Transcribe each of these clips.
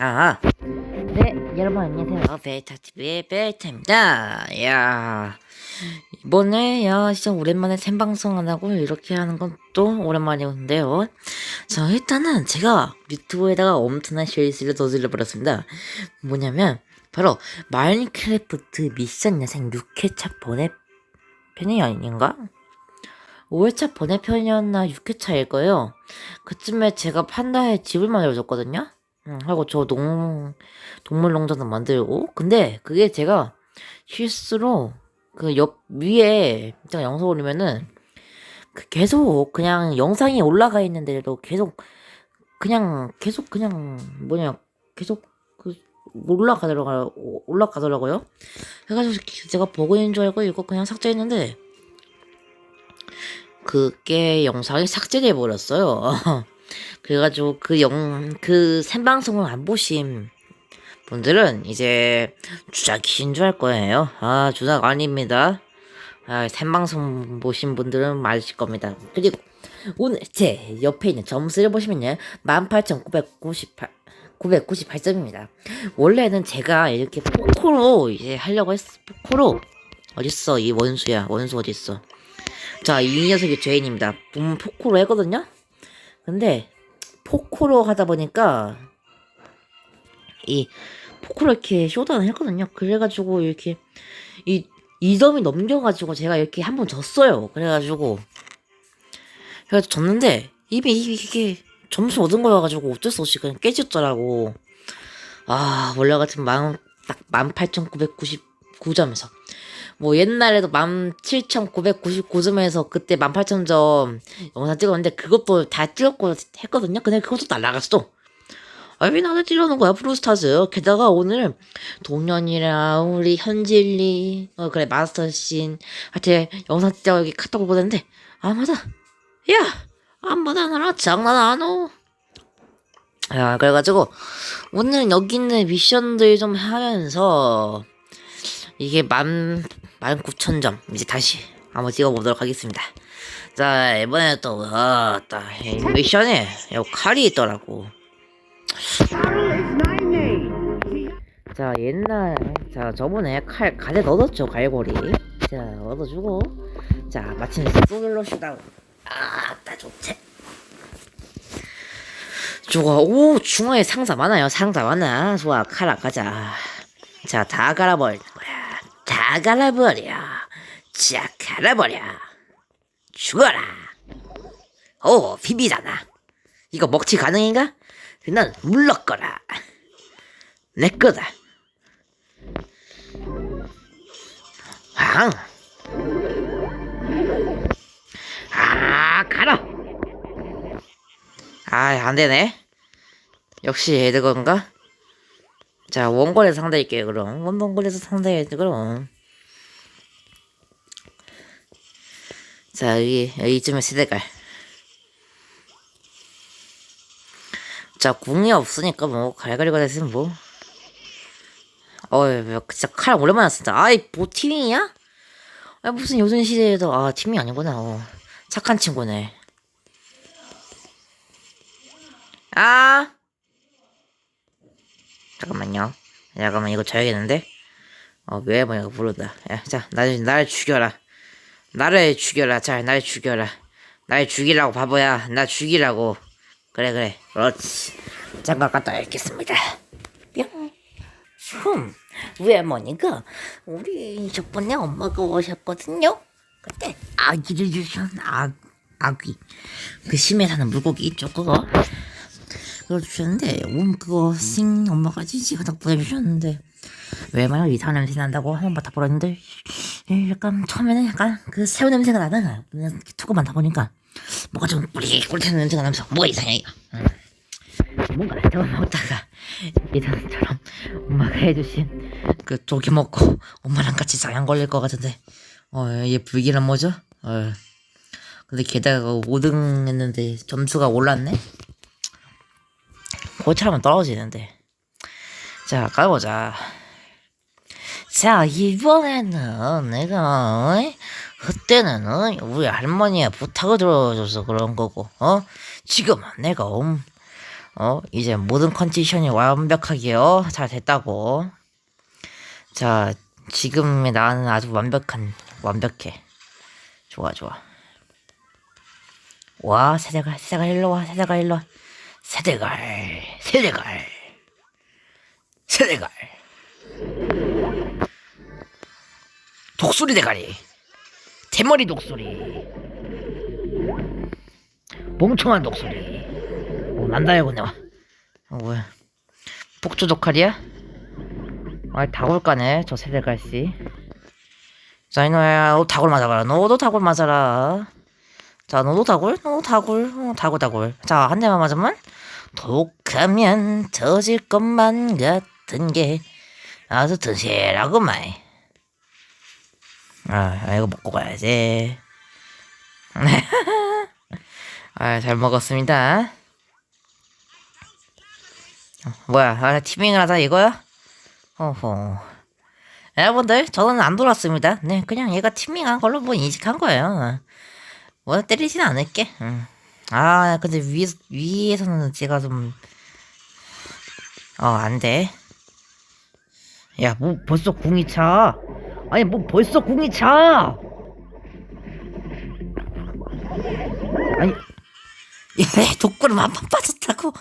아, 네, 여러분 안녕하세요. 베이타TV의 베이타입니다. 야, 이번에, 야, 진짜 오랜만에 생방송 안 하고 이렇게 하는 건 또 오랜만이었는데요. 자, 일단은 제가 유튜브에다가 엄청난 실수를 저질러 버렸습니다. 뭐냐면, 바로 마인크래프트 미션 야생 6회차 번외 편이 아닌가? 5회차 번외편이었나 6회차일 거예요. 그쯤에 제가 판다에 집을 만들어줬거든요? 응, 하고 저 농, 동물 농장도 만들고. 근데 그게 제가 실수로 그 옆 위에 제가 영상 올리면은 그 계속 그냥 영상이 올라가 있는데도 계속 그냥 계속 그냥 뭐냐 계속 그 올라가더라고요. 올라가더라고요. 그래가지고 제가 보고 있는 줄 알고 이거 그냥 삭제했는데 그게 영상이 삭제돼 버렸어요. 그래가지고 그 영, 그 생방송을 안 보신 분들은 이제 주작이신 줄알 거예요. 아, 주작 아닙니다. 아, 생방송 보신 분들은 맞으실 겁니다. 그리고 오늘 제 옆에 있는 점수를 보시면요. 18,998, 998점입니다. 원래는 제가 이렇게 포코로 이제 하려고 했어. 포코로. 어딨어, 이 원수야. 원수 어딨어. 자, 이 녀석이 죄인입니다. 보면 포코로 했거든요? 근데, 포코로 하다 보니까, 이, 포코로 이렇게 쇼다운 했거든요. 그래가지고, 이렇게, 이, 이 점이 넘겨가지고 제가 이렇게 한 번 졌어요. 그래가지고, 그래가지고 졌는데, 이미 이게 점수 얻은 거여가지고 어쩔 수 없이 그냥 깨졌더라고. 아, 원래 같으면 만, 딱 18,999점에서. 뭐 옛날에도 17,999점에서 그때 18,000점 영상 찍었는데 그것도 다 찍었고 했거든요. 근데 그것도 날라갔어. 아, 왜 나를 찌르는 거야, 프로스타즈. 게다가 오늘 동년이랑 우리 현질리, 어, 그래, 마스터씬, 하여튼 영상 찍자고 여기 카톡을 보냈는데, 아, 맞아. 야! 안 받아놔라, 장난 안 오. 야, 그래가지고, 오늘 여기 있는 미션들 좀 하면서, 이게 만, 만 구천 점 이제 다시 한번 찍어보도록 하겠습니다. 자, 이번에 또, 어, 또, 이 미션에, 요 칼이 있더라고. 자, 옛날, 자, 저번에 칼, 가에 넣어뒀죠, 갈고리. 자, 얻어주고. 자, 마침 쏘들러 쉬다고. 아, 따 좋지. 좋아, 오, 중앙에 상자 많아요, 상자 많아. 좋아, 칼아, 가자. 자, 다 거야. 다 갈아버려. 자, 갈아버려. 죽어라. 오, 비비잖아. 이거 먹튀 가능인가? 난 물러거라. 내 거다. 황. 아, 가라. 아, 안 되네. 역시 애드건가? 자, 원거리에서 상대할게요, 그럼. 원본거리에서 상대해야지, 그럼. 자, 여기, 여기쯤에 세대갈. 자, 궁이 없으니까 뭐, 갈갈이가 됐으면 뭐. 어이, 뭐, 진짜 칼 오랜만에 쓴다. 아이, 뭐, 티밍이야? 아, 무슨 요즘 시대에도, 아, 티밍 아니구나, 어. 착한 친구네. 아! 잠깐만요. 잠깐만, 이거 져야겠는데? 어, 왜 뭐야, 부른다. 야, 자, 날, 날 죽여라. 나를 죽여라. 자, 날 죽여라. 날 죽이라고, 바보야. 나 죽이라고. 그래, 그래. 그렇지. 잠깐 갔다 와야겠습니다. 뿅. 흠, 외할머니가 우리 저번에 엄마가 오셨거든요. 그때 아기를 주신 아, 아기. 그 심해 사는 물고기 있죠, 그거. 그걸 주셨는데, 음, 그거 싱 엄마가 찌찌가닥 보내주셨는데, 외말로 이상한 냄새 난다고 한 번 맡아버렸는데, 예, 약간 처음에는 약간 그 새우 냄새가 나다가 그냥 투고 맡아보니까 뭐가 좀 꾸리꾸리한 냄새가 나면서 뭐가 이상해 이거. 응. 뭔가 더 먹다가 이사람처럼 엄마가 해주신 그 조개 먹고 엄마랑 같이 장양 걸릴 것 같은데 어얘 불길한 뭐죠? 어 근데 게다가 5등 했는데 점수가 올랐네? 고차하면 떨어지는데. 자 가보자. 자 이번에는 내가 어이? 그때는 어이? 우리 할머니가 부탁을 들어줘서 그런 거고 어? 지금은 내가 엄 어? 이제 모든 컨디션이 완벽하게요. 잘 됐다고. 자 지금의 나는 아주 완벽한 완벽해. 좋아 좋아. 와 세대갈 세대갈 일로 와 세대갈 일로 와 세대갈 세대갈 세대갈. 독수리 대가리. 대머리 독수리. 멍청한 독수리. 오 난다 이거 내가 어, 뭐야. 폭주 독칼이야? 아 다골까네 저 세대갈씨. 자 이놈야 너 다골 맞아봐라. 너도 다골 맞아라 자 너도 다골 너도 다골 어, 다골 다골 자한 대만 맞으면 독하면 터질 것만 같은 게 아주 드실하구만 아, 아 이거 먹고 가야지 아, 잘 먹었습니다. 어, 뭐야, 아, 티밍을 하자 이거야? 어허. 여러분들, 저는 안 돌았습니다. 네, 그냥 얘가 티밍한 걸로 뭐 인식한 거예요. 뭐 때리진 않을게. 음. 아, 근데 위, 위에서는 제가 좀, 어, 안 돼. 야, 뭐 벌써 궁이 차. 아니, 뭐 벌써 궁이 차. 아니, 야, 독구름 한 번 빠졌다고.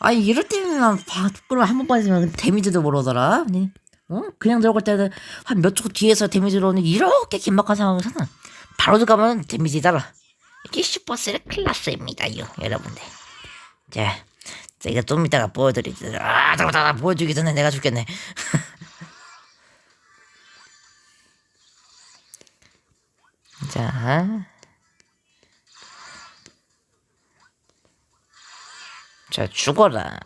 아니 이럴 때면 봐, 독구름 한 번 빠지면 데미지도 모르더라. 아니, 어? 그냥 들어갈 때는 한 몇 초 뒤에서 데미지 들어오는 이렇게 긴박한 상황에서는 바로 들어가면 데미지 달아. 이게 슈퍼셀 클라스입니다요, 여러분들. 자, 자 이거 좀 이따가 보여드리죠. 아, 잠깐만, 보여주기 전에 내가 죽겠네. 자. 자 죽어라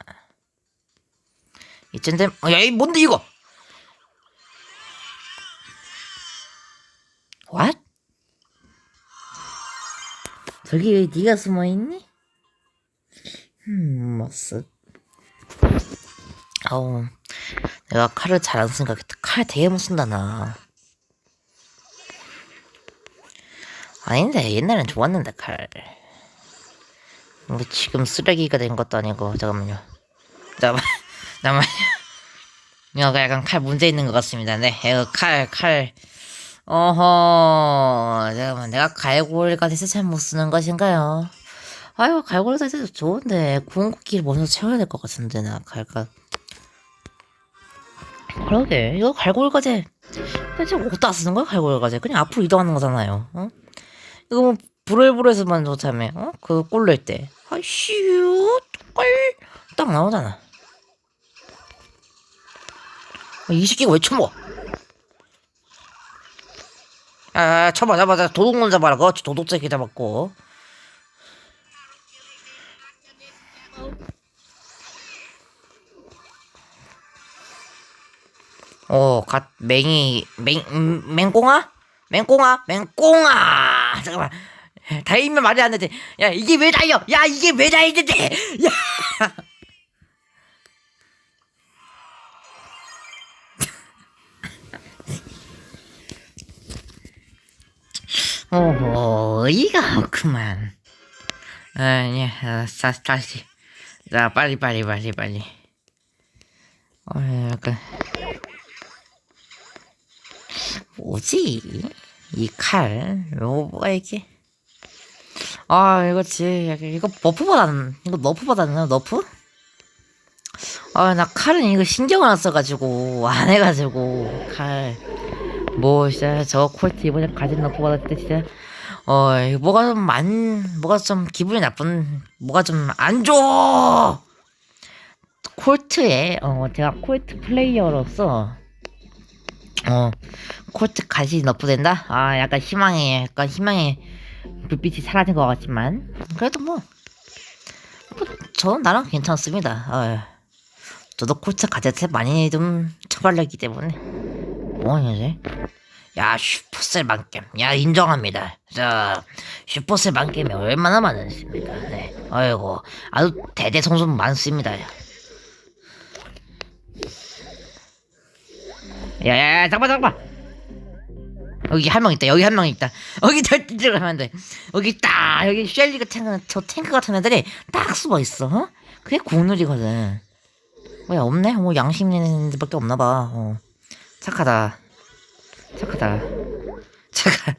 이쯤 되면 어, 야 이 뭔데 이거 What? 저기 왜 네가 숨어 있니? 음 머쓱 아우 내가 칼을 잘 안 쓰니까 칼 되게 못 쓴다 나 아닌데 옛날엔 좋았는데 칼뭐 지금 쓰레기가 된 것도 아니고 잠깐만요. 잠깐만 잠깐만요. 이거 약간 칼 문제 있는 것 같습니다. 네, 이거 칼 칼. 어허 잠깐만 내가 갈고리가 돼서 잘못 쓰는 것인가요? 아유 갈고리가 돼서 좋은데 구운국기를 먼저 채워야 될 것 같은데 나 갈까? 그러게 이거 갈고리가제 대체 어디다 쓰는 거야 갈고리가제 그냥 앞으로 이동하는 거잖아요 어? 이거 뭐 불을불에서만 좋다며 어? 그 꼴릴 때. 아이씨 꼴딱 나오잖아. 아, 이 새끼가 왜 쳐먹어 아 쳐봐 잡아 잡아 도둑놈 잡아라 그렇지 도둑 새끼 잡았고 어, 갓, 맹이, 맹, 음, 맹꽁아? 맹꽁아? 맹꽁아! 잠깐만. 달리면 말이 안 되지. 야, 이게 왜 달려? 야, 이게 왜 달리는데? 야! 오, 어이가 없구만. 아니, 아, 자, 다시. 자, 빨리, 빨리, 빨리, 빨리. 어, 약간. 뭐지? 이 칼? 이거 뭐가 이게? 아, 이거지. 약간 이거 버프보다는, 이거 너프보다는 너프? 아, 나 칼은 이거 신경을 안 써가지고, 안 해가지고, 칼. 뭐, 진짜, 저 콜트 이번에 가진 너프 받았을 때 진짜, 어, 뭐가 좀 안, 뭐가 좀 기분이 나쁜, 뭐가 좀 안 좋아! 콜트에, 어, 제가 콜트 플레이어로서, 어, 콜트 가시 너프된다? 아, 약간 희망에, 약간 희망에 불빛이 사라진 것 같지만, 그래도 뭐, 뭐 저는 나랑 괜찮습니다. 어, 저도 콜트 가제트 많이 좀 처발렸기 때문에. 뭐하냐지? 야, 슈퍼셀 만겜. 야, 인정합니다. 자, 슈퍼셀 만겜이 얼마나 많으십니까? 네. 아이고, 아주 대대성송 많습니다. 야, 야, 야, 잠깐만, 잠깐만. 여기 한 명 있다. 여기 한 명 있다. 여기 절대 들어가면 안 돼. 여기 딱 여기 셸리가 탱크 저 탱크 같은 애들이 딱 숨어 있어. 어? 그게 국룰이거든. 왜 없네? 뭐 양심 있는 데밖에 없나 봐. 어. 착하다. 착하다. 착하.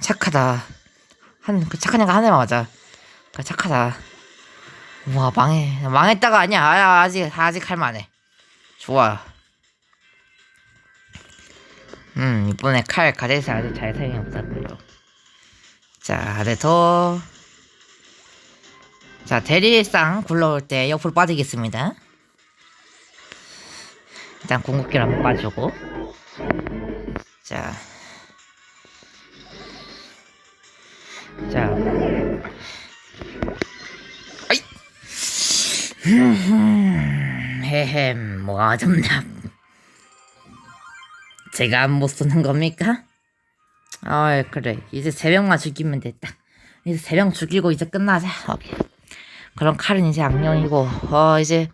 착하다. 한, 그 착한 애가 한 애만 맞아. 그 착하다. 우와, 망해. 망했다가 아니야. 아, 아직, 아직 할만해. 좋아. 음, 이번에 칼 가데스 아주 잘 사용해보자고요. 자, 네, 더. 자, 대리상 굴러올 때 옆으로 빠지겠습니다. 일단 궁극기를 한번 빠지고. 자. 자. 아이! 헤헴, 뭐가 어렵냐. 제가 못 쓰는 겁니까? 아 그래 이제 세 명만 죽이면 됐다 이제 세 명 죽이고 이제 끝나자 오케이 그럼 칼은 이제 악령이고 어 이제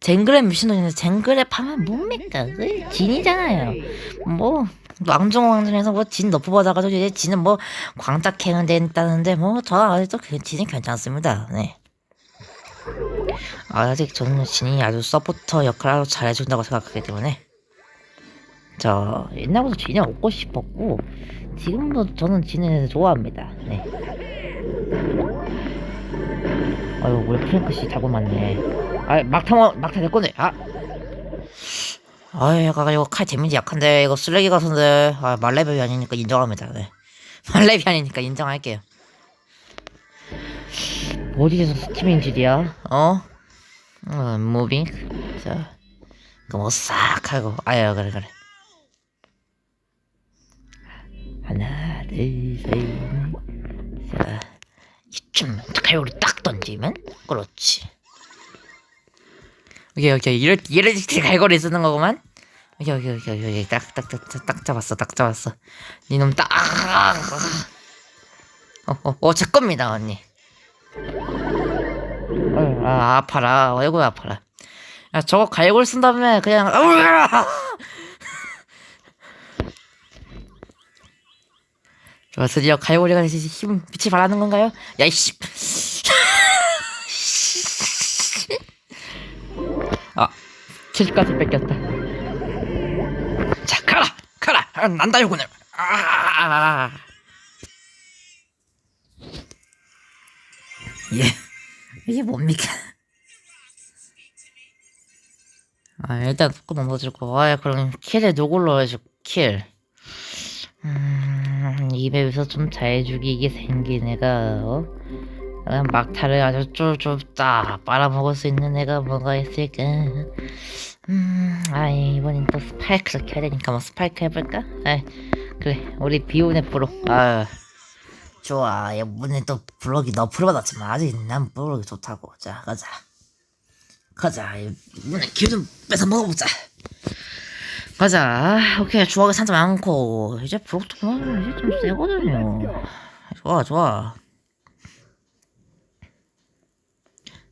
쟁그랩 미신도 있는데 쟁그랩 하면 뭡니까? 그 진이잖아요. 뭐 왕중왕전에서 뭐 진 너프 받아가지고 이제 진은 뭐 광짝행은 된다는데 뭐 저는 아직도 그 진이 괜찮습니다. 네. 아직 저는 진이 아주 서포터 역할을 잘해준다고 생각하기 때문에. 저 옛날부터 진이 얻고 싶었고 지금도 저는 진을 좋아합니다. 네. 아유 우리 프랭크 씨 자고 맞네. 아 막타 막타 내 건데. 아. 아유 약간 이거 칼 데미지 약한데 이거 쓰레기 같은데 아 말레벨이 아니니까 인정합니다. 네. 말레벨이 아니니까 인정할게요. 어디서 스티밍 질이야? 어? 어 무빙. 자. 그거 싹 하고 아유 그래 그래. 하나, 둘, 셋, 넷. 자, 이쯤 칼로리 딱 던지면 그렇지. 오케이 오케이 이럴 이럴 때 갈고리 쓰는 거구만. 오케이 오케이 오케이 오케이 딱딱딱딱 딱 잡았어 딱 잡았어. 이놈 딱. 어어 어 제 겁니다 언니. 어, 아 아파라 아이고 아파라. 야 저거 갈고리 쓴 다음에 그냥 좋아 드디어 갈고리가 힘 빛이 발하는 건가요? 야 이씨 아 킬까지 뺏겼다 자 가라 가라 아, 난다 요거는 아 예. 이게 뭡니까? 아, 일단 묶고 넘어지고, 아, 그럼 킬에 누굴로 해줘, 킬. 음, 이 맵에서 좀잘 죽이게 생긴 애가, 어? 막타를 아주 쫄쫄 딱 빨아먹을 수 있는 애가 뭐가 있을까? 음, 아, 이번엔 또 스파이크를 켜야 되니까 뭐 스파이크 해볼까? 아, 그래, 우리 비오네 프로. 아, 좋아. 이번엔 또 블록이 너프로 받았지만 아직 난 블록이 좋다고. 자, 가자. 가자. 이번에 기좀 뺏어 먹어보자. 가자. 오케이. 주먹이 산점 많고 이제 블록도 뭐 이제 좀 세거든요. 좋아, 좋아.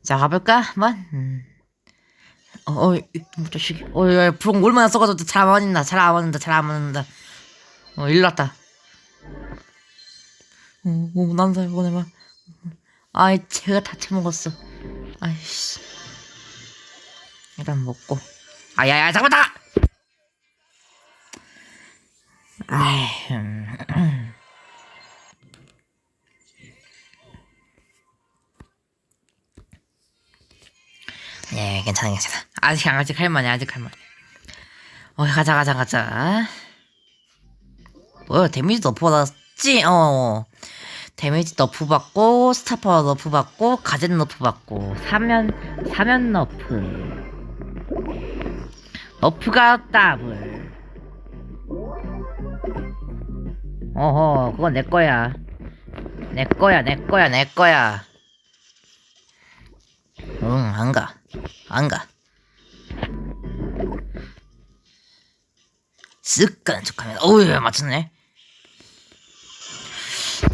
자, 가볼까? 한번. 음. 어, 어, 이 자식이. 어, 야, 블록 얼마나 써가지고 잘안 맞는다. 잘안 맞는다. 잘안 맞는다. 어, 일로 왔다. 오, 오, 난사 이번에만. 아이, 제가 다 처먹었어. 아이씨. 일단 먹고. 아 야야, 잡았다! 아이, 음. 예, 괜찮아, 괜찮아. 아직, 아직 할만해, 아직 할만해. 어, 가자, 가자, 가자. 뭐야, 데미지 너프 받았지? 어. 데미지 너프 받고, 스타파워 너프 받고, 가젠 너프 받고, 사면, 사면 너프. 너프가 더블. 어허, 그건 내 거야. 내 거야, 내 거야, 내 거야. 응, 안 가. 안 가. 쓱 가는 척하면, 어우, 맞췄네.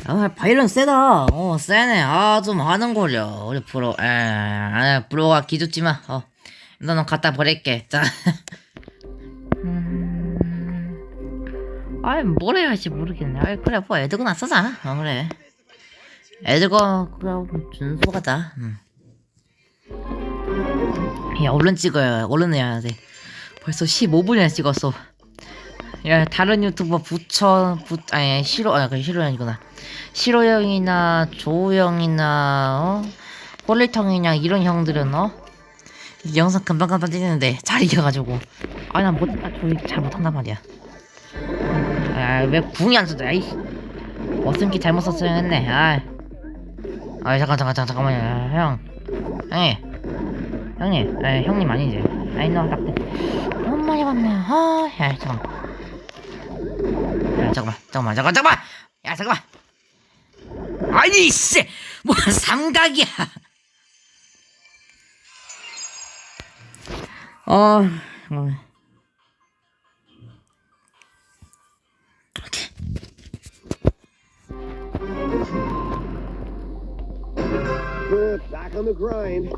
아, 바이런 세다. 어, 세네. 아, 좀 하는 거려. 우리 프로. 에, 아, 프로가 기죽지 마. 어, 너는 갖다 버릴게. 자. 아이, 뭘 해야 할지 모르겠네. 아이, 그래, 뭐, 애드구나 쓰잖아. 어, 그래. 애들과 그냥 준수하다. 음. 야 얼른 찍어야 얼른 해야 돼. 벌써 15분이나 찍었어. 야 다른 유튜버 부처 부 아니 시로 아니 그 시로 형이구나. 시로 형이나 조우 형이나 어? 꼴리텅이냐 이런 형들은 어? 이 영상 금방금방 찍는데 잘 이겨가지고 아나못 아, 조이 잘 못한단 말이야. 아왜 궁이 안 써져? 아이씨. 어슴기 잘못 썼어야 했네. 아. 아 잠깐 잠깐 잠깐 잠깐만요. 아, 형. 형님. 형님. 아 형님 아니지. 아이 너 딱 너무 많이 봤네. 아, 야 잠깐. 야 잠깐만 잠깐만 잠깐 잠깐만. 야 잠깐만. 아니 씨. 뭐 삼각이야. 어. 잠깐만. Good, back on the grind.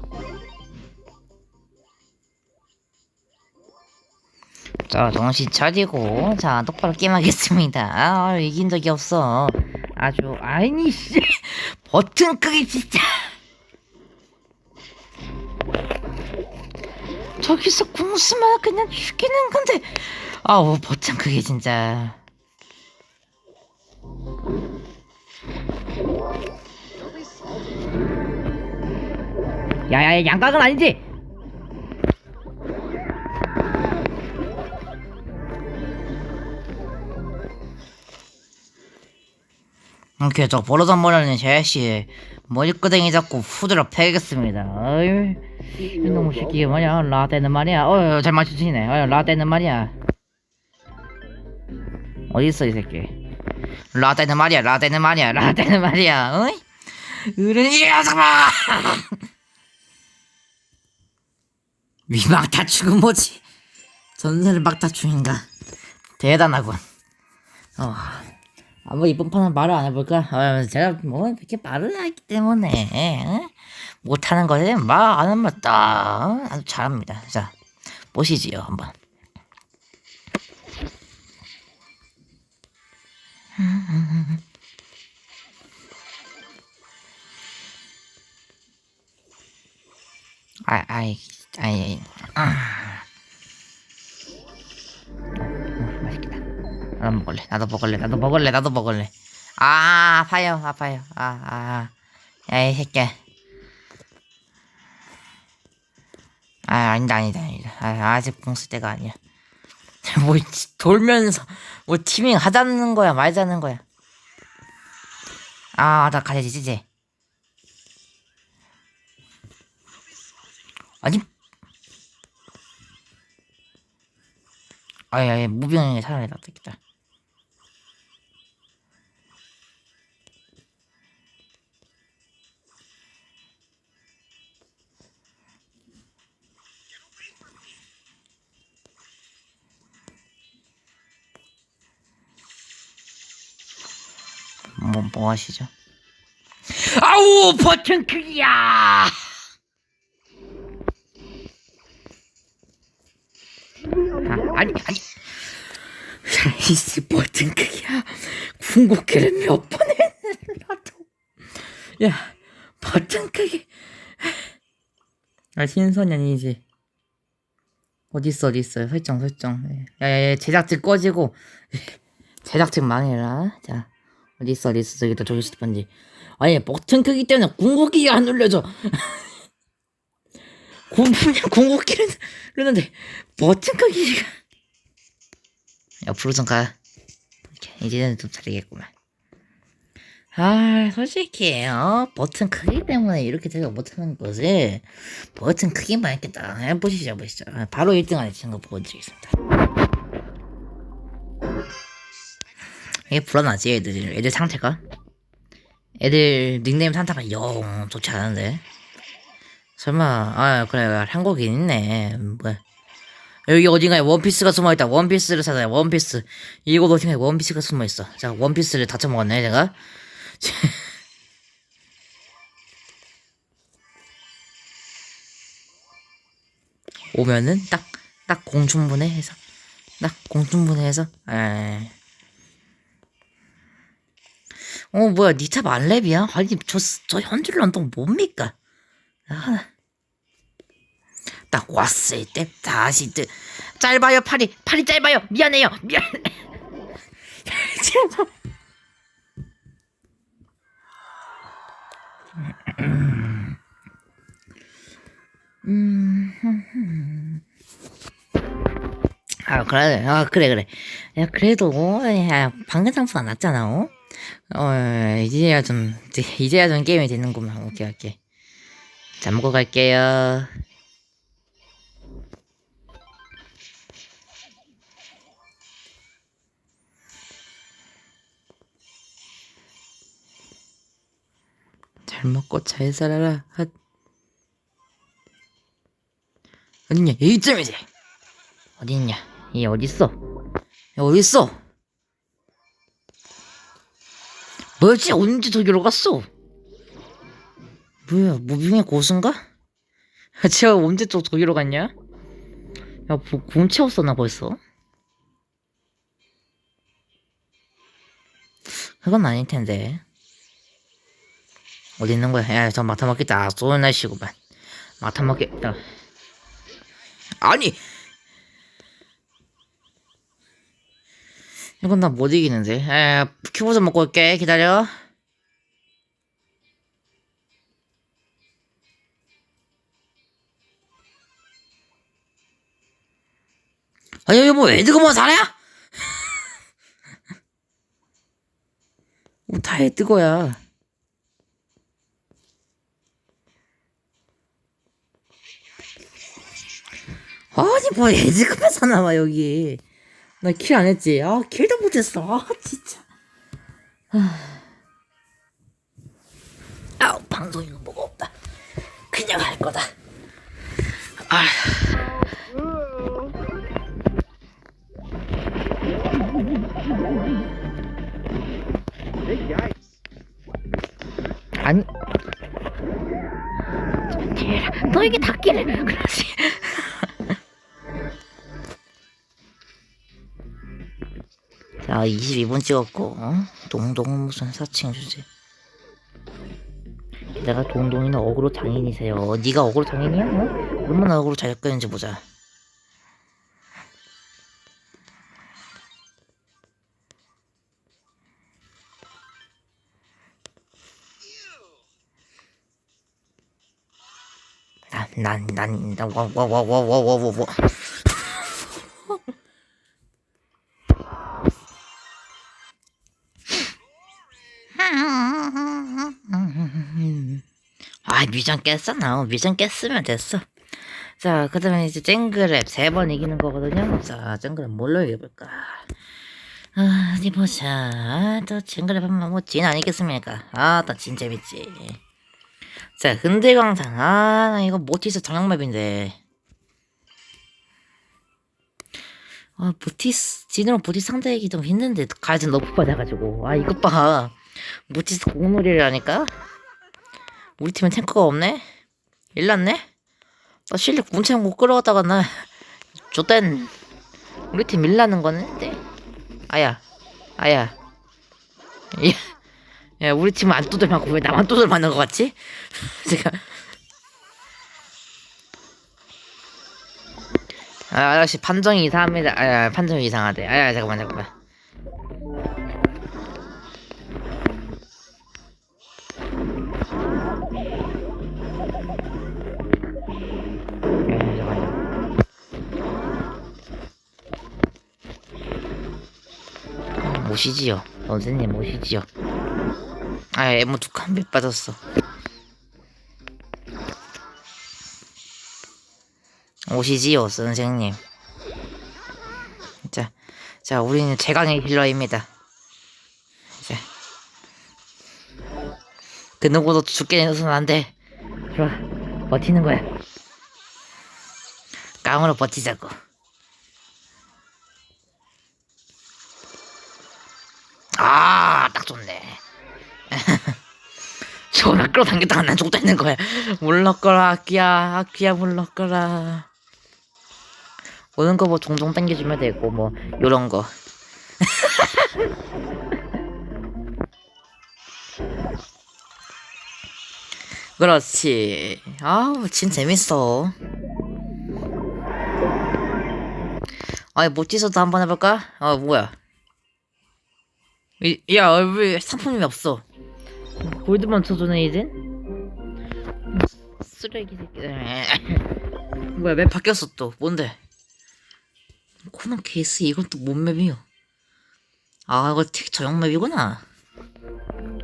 자, 정신 차리고, 자, 똑바로 게임하겠습니다. 아, 이긴 적이 없어. 아주, 아니, 씨. 버튼 크기 진짜. 저기서 궁수만 그냥 죽이는 건데. 아우, 버튼 크기 진짜. 야야야, 양각은 아니지? 이렇게 저 버릇한 머리는 제시 머리끄댕이 잡고 후드려 패겠습니다. 어이, 이놈의 새끼 뭐냐 라떼는 말이야. 어잘 맞추시네. 어 라떼는 말이야. 어디 있어 이 새끼? 라떼는 말이야. 라떼는 말이야. 라떼는 말이야. 어이? 으르니 녀석아! 위막다충은 뭐지? 전설의 막다충인가? 대단하군. 어. 아무 이번 판은 말을 안 해볼까? 어, 제가 뭐 이렇게 말을 하기 때문에 응? 못하는 것에 말안 하면 딱 아주 잘합니다. 자 보시지요 한번. 아, 아이, 아이, 아. 어, 맛있겠다. 나도 먹을래. 나도 먹을래. 나도 먹을래. 나도 먹을래. 아, 아파요. 아파요. 아, 아. 야, 이 새끼야. 아, 아니다, 아니다, 아니다. 아, 아직 봉쓸 때가 아니야. 뭐, 지- 돌면서, 뭐, 티밍 하자는 거야, 말자는 거야. 아, 나 가야지, 이제. 아니. 아예, 아예, 무병이 차라리 낫겠다. 뭐, 뭐 하시죠? 아우, 버튼 크기야! 아, 아니, 아니. 이씨, 버튼 크기야. 궁극기를 몇번 했는데, 나도. 야, 버튼 크기. 아, 신선이 아니지. 어딨어, 어딨어. 설정, 설정. 야, 야, 야, 제작진 꺼지고. 제작진 망해라. 자, 어딨어, 어딨어. 저기다, 저기 스펀지. 아니, 버튼 크기 때문에 궁극기가 안 눌려져. 군- 분명 궁극기를 누르는데, 버튼 크기가. 옆으로 좀 가. 이제는 좀 차리겠구만. 아, 솔직히, 어, 버튼 크기 때문에 이렇게 제가 못하는 거지. 버튼 크기만 딱 해보시죠, 보시죠. 아, 바로 1등 안에 친거 보여드리겠습니다. 이게 불안하지, 애들, 애들 상태가? 애들 닉네임 상태가 영 좋지 않은데. 설마, 아, 그래, 한국인 있네. 뭐야. 여기 어딘가에 원피스가 숨어있다. 원피스를 찾아요. 원피스. 이곳 어딘가에 원피스가 숨어있어. 자, 원피스를 다 쳐먹었네, 제가. 오면은 딱, 딱 공충분해 해서. 딱 공충분해 해서. 에. 어 뭐야 니차 만렙이야? 아니 저, 저 현질런 또 뭡니까? 아, 딱 왔을 때 다시 또 짧아요 팔이. 팔이 짧아요. 미안해요. 미안 아 그래. 아 그래 그래. 야 그래도 야 방금 장수가 낫잖아 어? 어 이제야 좀 이제, 이제야 좀 게임이 되는구만. 오케이 오케이 잠고 갈게요. 잘 먹고 잘 살아라. 핫. 어딨냐? 이쯤이지 어딨냐? 얘 어딨어? 얘 어딨어? 뭐지? 언제 저기로 갔어 뭐야 무빙의 고수인가? 제가 언제 또 저기로 갔냐? 야, 뭐, 곰 채웠었나 벌써? 그건 아닐 텐데. 어디 있는 거야? 야, 저 마타 먹겠다. 아, 쏘는 날씨구만. 마타 먹겠다. 아니! 이건 나 못 이기는데. 에, 큐브 좀 먹고 올게. 기다려. 아니, 여기 뭐 에드거만 살아야? 뭐, 다 에드거야. 아니, 뭐 에드거만 사나와, 여기. 나 킬 안 했지? 아, 킬도 못했어. 아, 진짜. 아, 방송이는 뭐가 없다. 그냥 할 거다. 너에게 닿기를 그러지. 자, 22분 찍었고, 어? 동동은 무슨 사칭 주제. 내가 동동이는 어그로 장인이세요. 네가 어그로 장인이야? 어? 얼마나 어그로 잘 끄는지 보자. 난, 난, 와, 와, 와, 와, 와, 와, 와, 와. 아, 뮤전 깼어, 나. 뮤전 깼으면 됐어. 자, 그 다음에 이제 쨍그랩 세 번 이기는 거거든요. 자, 쨍그랩 뭘로 이겨볼까? 아, 어디 보자. 또 쨍그랩 한번 뭐, 진 아니겠습니까? 아, 나진 재밌지. 자, 흔들광산. 아, 나 이거 모티스 정형맵인데. 아, 모티스, 진으로 모티스 상대하기 좀 힘든데, 가이드 너프 받아가지고. 아, 이것 봐. 모티스 공놀이라니까? 우리 팀엔 탱커가 없네? 일났네? 나 실력 못 끌어갔다가 나, 좆된. 우리 팀 일나는 거는데? 아야, 아야. 야, 야, 우리 팀은 안 두들 맞고 왜 나만 두들 맞는 것 같지? 제가. 아, 아저씨 판정이 이상합니다. 아, 아, 판정이 이상하대. 아, 잠깐만, 잠깐만. 아, 잠깐만. 모시지요. 선생님 모시지요. 아, 에모 두 칸배 빠졌어. 오시지요, 선생님. 자, 자, 우리는 최강의 힐러입니다. 자, 그 누구도 죽게 내서는 안 돼. 좋아, 버티는 거야. 깡으로 버티자고. 아, 딱 좋네. 저나 끌어당겼다가 난 죽다 있는 거야. 물러거라, 아끼야, 아끼야, 물러거라. 오는 거 뭐 종종 당겨주면 되고, 뭐, 요런 거. 그렇지. 아우, 진 재밌어. 아이, 못지서도 한번 해볼까? 어, 뭐야. 이, 야, 왜 상품이 없어? 골드만 쳐주네, 이젠? 쓰레기 새끼들. 뭐야, 맵 바뀌었어, 또. 뭔데? 코너 케이스, 이건 또 뭔 맵이요? 아, 이거 틱 저형 맵이구나.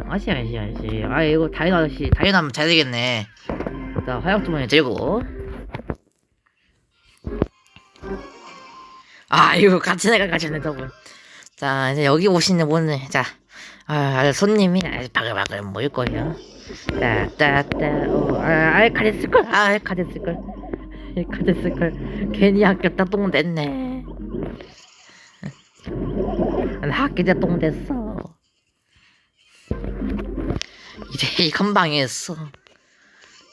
아시, 아시, 아시. 아, 이거 다이너 아저씨, 다이너 하면 잘 되겠네. 자, 화약 주머니 들고. 아, 이거 같이 내가 가시네, 저분. 자, 이제 여기 오시는 분은, 자, 아, 손님이 아주 바글바글 모일 거예요. 따, 따, 따, 어, 아, 쓸걸? 아. 알카리 쓸걸. 괜히 학교 따똥 됐네. 나 학교 때똥 됐어. 이래, 이건 망했어.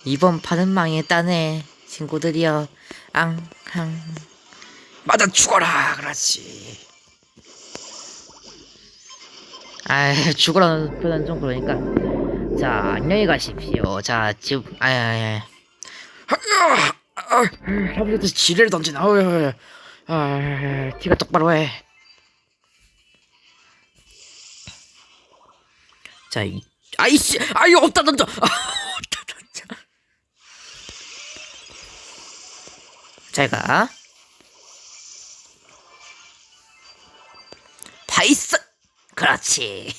이번 판은 망했다네. 친구들이여, 앙, 앙. 맞아 죽어라, 그렇지. 아, 죽으라는 표현 좀 그러니까. 자, 안녕히 가십시오. 자, 지금, 아, 아, 아. 할아버지한테 지뢰를 던지네. 어휴, 아, 티가 똑바로 해. 자, 이, 아이씨, 아이 없다 던져. 아, 없다 던져. 제가 다 있어. 그렇지.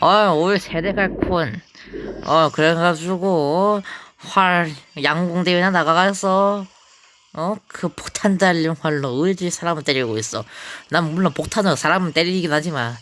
어, 올 세대 갈콘. 어, 그래가지고, 활, 양궁대회나 나가가서, 어, 그 폭탄 달린 활로 의지 사람을 때리고 있어. 난 물론 폭탄으로 사람을 때리긴 하지만.